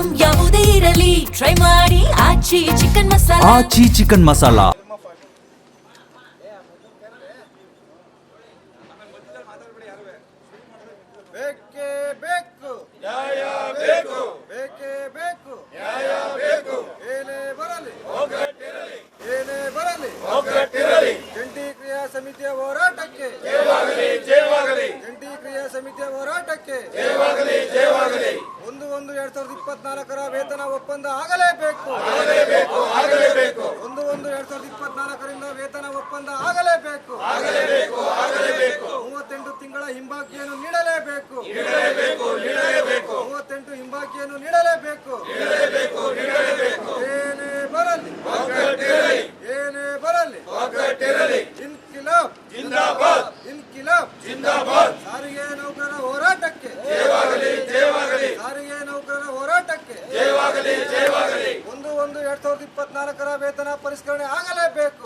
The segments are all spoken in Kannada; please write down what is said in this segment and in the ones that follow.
ಐಟಮ್ ಯಾವುದೇ ಇರಲಿ. ಟ್ರೈ ಮಾಡಿ. ಆಚಿ ಚಿಕನ್ ಮಸಾಲ. ಆಚಿ ಚಿಕನ್ ಮಸಾಲಾ. ಬೇಕೇ ಬೇಕು. ನ್ಯಾಯ ಬೇಕು ಬೇಕೇ ಬೇಕು ನ್ಯಾಯ ಬೇಕು. ಏನೇ ಬರಲಿ. ಏನೇ ಬರಲಿ. ಜಂಟಿ ಕ್ರಿಯಾ ಸಮಿತಿಯ ಹೋರಾಟಕ್ಕೆ. ಜಂಟಿ ಕ್ರಿಯಾ ಸಮಿತಿಯ ಹೋರಾಟಕ್ಕೆ. ಎರಡ್ ಸಾವಿರದ ಇಪ್ಪತ್ನಾಲ್ಕರ ವೇತನ ಒಪ್ಪಂದ ಆಗಲೇಬೇಕು. ಒಂದು ಒಂದು ಎರಡ್ ಸಾವಿರದ ಇಪ್ಪತ್ನಾಲ್ಕರಿಂದ ವೇತನ ಒಪ್ಪಂದ ಆಗಲೇಬೇಕು. ಮೂವತ್ತೆಂಟು ತಿಂಗಳ ಹಿಂಬಾಕಿಯನ್ನು ನೀಡಲೇಬೇಕು. ಮೂವತ್ತೆಂಟು ಹಿಂಬಾಕಿಯನ್ನು ನೀಡಲೇಬೇಕು ಏನೇ ಬರಲಿ ಏನೇ ಬರಲಿ ಇನ್ಕಿಲಾಬ್ ಇನ್ಕಿಲಾಬ್ ಸಾರಿಗೆ ನೌಕರರ ಹೋರಾಟಕ್ಕೆ ಸಾರಿಗೆ ನೌಕರರ ಹೋರಾಟಕ್ಕೆ ಒಂದು ಒಂದು ಎರಡ್ ಸಾವಿರದ ಇಪ್ಪತ್ನಾಲ್ಕರ ವೇತನ ಪರಿಷ್ಕರಣೆ ಆಗಲೇಬೇಕು.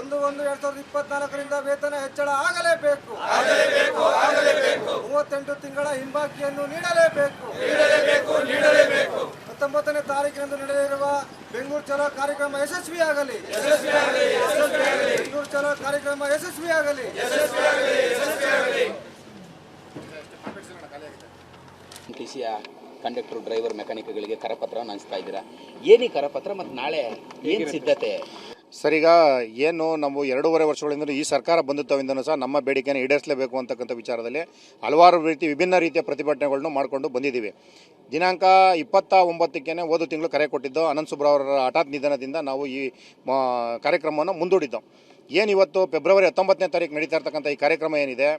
ಒಂದು ಒಂದು ಎರಡ್ ಸಾವಿರದ ಇಪ್ಪತ್ನಾಲ್ಕರಿಂದ ವೇತನ ಹೆಚ್ಚಳ ಆಗಲೇಬೇಕು. ಆಗಲೇಬೇಕು ಆಗಲೇಬೇಕು. ಮೂವತ್ತೆಂಟು ತಿಂಗಳ ಹಿಂಬಾಕಿಯನ್ನು ನೀಡಲೇಬೇಕು. ನೀಡಲೇಬೇಕು ನೀಡಲೇಬೇಕು. ಹತ್ತೊಂಬತ್ತನೇ ತಾರೀಕಿನಂದು ನಡೆಯಲಿರುವ ಬೆಂಗಳೂರು ಚಲೋ ಕಾರ್ಯಕ್ರಮ ಯಶಸ್ವಿಯಾಗಲಿ. ಬೆಂಗಳೂರು ಚಲೋ ಕಾರ್ಯಕ್ರಮ ಯಶಸ್ವಿಯಾಗಲಿ. ಟಿ ಸಿಯ ಕಂಡಕ್ಟರ್ ಡ್ರೈವರ್ ಮೆಕ್ಯಾನಿಕ್ಗಳಿಗೆ ಕರಪತ್ರ ಅನಿಸ್ತಾ ಇದ್ದೀರಾ? ಏನೀ ಕರಪತ್ರ ಮತ್ತು ನಾಳೆ ಏನು ಸಿದ್ಧತೆ? ಸರ್ ಈಗ ಏನು ನಾವು ಎರಡೂವರೆ ವರ್ಷಗಳಿಂದ ಈ ಸರ್ಕಾರ ಬಂದಿತ್ತವಿಂದನೂ ಸಹ ನಮ್ಮ ಬೇಡಿಕೆಯನ್ನು ಈಡೇರಿಸಲೇಬೇಕು ಅಂತಕ್ಕಂಥ ವಿಚಾರದಲ್ಲಿ ಹಲವಾರು ರೀತಿ ವಿಭಿನ್ನ ರೀತಿಯ ಪ್ರತಿಭಟನೆಗಳನ್ನು ಮಾಡಿಕೊಂಡು ಬಂದಿದ್ದೀವಿ. ದಿನಾಂಕ ಇಪ್ಪತ್ತ ಒಂಬತ್ತಕ್ಕೇ ಹೋದ ತಿಂಗಳು ಕರೆ ಕೊಟ್ಟಿದ್ದು ಅನಂತ್ ಸುಬ್ರಾವ್ ಅವರ ಹಠಾತ್ ನಿಧನದಿಂದ ನಾವು ಈ ಮ, ಕಾರ್ಯಕ್ರಮವನ್ನು ಮುಂದೂಡಿದ್ದು. ಏನು ಇವತ್ತು ಫೆಬ್ರವರಿ ಹತ್ತೊಂಬತ್ತನೇ ತಾರೀಕು ನಡೀತಾ ಇರ್ತಕ್ಕಂಥ ಈ ಕಾರ್ಯಕ್ರಮ ಏನಿದೆ?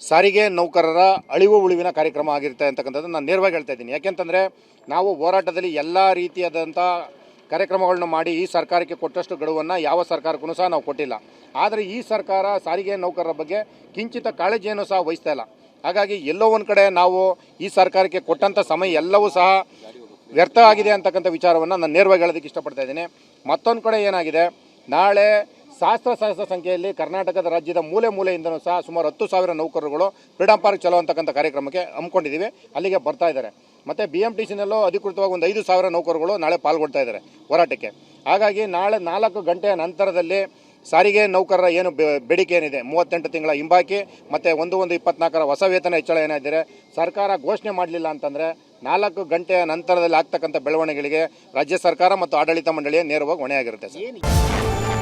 ಸಾರಿಗೆ ನೌಕರರ ಅಳಿವು ಉಳಿವಿನ ಕಾರ್ಯಕ್ರಮ ಆಗಿರುತ್ತೆ ಅಂತಕ್ಕಂಥದ್ದು ನಾನು ನೇರವಾಗಿ ಹೇಳ್ತಾ ಇದ್ದೀನಿ. ಯಾಕೆಂತಂದರೆ ನಾವು ಹೋರಾಟದಲ್ಲಿ ಎಲ್ಲ ರೀತಿಯಾದಂಥ ಕಾರ್ಯಕ್ರಮಗಳನ್ನು ಮಾಡಿ ಈ ಸರ್ಕಾರಕ್ಕೆ ಕೊಟ್ಟಷ್ಟು ಗಡುವನ್ನು ಯಾವ ಸರ್ಕಾರಕ್ಕೂ ಸಹ ನಾವು ಕೊಟ್ಟಿಲ್ಲ. ಆದರೆ ಈ ಸರ್ಕಾರ ಸಾರಿಗೆ ನೌಕರರ ಬಗ್ಗೆ ಕಿಂಚಿತ ಕಾಳಜಿಯನ್ನು ಸಹ ವಹಿಸ್ತಾ ಇಲ್ಲ. ಹಾಗಾಗಿ ಎಲ್ಲೋ ಒಂದು ಕಡೆ ನಾವು ಈ ಸರ್ಕಾರಕ್ಕೆ ಕೊಟ್ಟಂಥ ಸಮಯ ಎಲ್ಲವೂ ಸಹ ವ್ಯರ್ಥ ಆಗಿದೆ ಅಂತಕ್ಕಂಥ ವಿಚಾರವನ್ನು ನಾನು ನೇರವಾಗಿ ಹೇಳೋದಕ್ಕೆ ಇಷ್ಟಪಡ್ತಾ ಇದ್ದೀನಿ. ಮತ್ತೊಂದು ಕಡೆ ಏನಾಗಿದೆ? ನಾಳೆ ಸಹಸ್ರ ಸಹಸ್ರ ಸಂಖ್ಯೆಯಲ್ಲಿ ಕರ್ನಾಟಕದ ರಾಜ್ಯದ ಮೂಲೆ ಮೂಲೆಯಿಂದನೂ ಸಹ ಸುಮಾರು ಹತ್ತು ಸಾವಿರ ನೌಕರರುಗಳು ಫ್ರೀಡಂ ಪಾರ್ಕ್ ಚಲೋ ಅಂತಕ್ಕಂಥ ಕಾರ್ಯಕ್ರಮಕ್ಕೆ ಹಮ್ಮಿಕೊಂಡಿದ್ದೀವಿ. ಅಲ್ಲಿಗೆ ಬರ್ತಾ ಇದ್ದಾರೆ. ಮತ್ತು ಬಿ ಎಂ ಟಿ ಸಿನಲ್ಲೂ ಅಧಿಕೃತವಾಗಿ ಒಂದು ಐದು ಸಾವಿರ ನೌಕರರುಗಳು ನಾಳೆ ಪಾಲ್ಗೊಳ್ತಾ ಇದ್ದಾರೆ ಹೋರಾಟಕ್ಕೆ. ಹಾಗಾಗಿ ನಾಳೆ ನಾಲ್ಕು ಗಂಟೆಯ ನಂತರದಲ್ಲಿ ಸಾರಿಗೆ ನೌಕರರ ಏನು ಬೇಡಿಕೆ ಏನಿದೆ? ಮೂವತ್ತೆಂಟು ತಿಂಗಳ ಹಿಂಬಾಕಿ ಮತ್ತು ಒಂದು ಒಂದು ಇಪ್ಪತ್ನಾಲ್ಕರ ಹೊಸ ವೇತನ ಹೆಚ್ಚಳ ಏನಿದೆ ಸರ್ಕಾರ ಘೋಷಣೆ ಮಾಡಲಿಲ್ಲ ಅಂತಂದರೆ ನಾಲ್ಕು ಗಂಟೆಯ ನಂತರದಲ್ಲಿ ಆಗ್ತಕ್ಕಂಥ ಬೆಳವಣಿಗೆಗಳಿಗೆ ರಾಜ್ಯ ಸರ್ಕಾರ ಮತ್ತು ಆಡಳಿತ ಮಂಡಳಿಯ ನೇರವಾಗಿ ಹೊಣೆಯಾಗಿರುತ್ತೆ ಸರ್.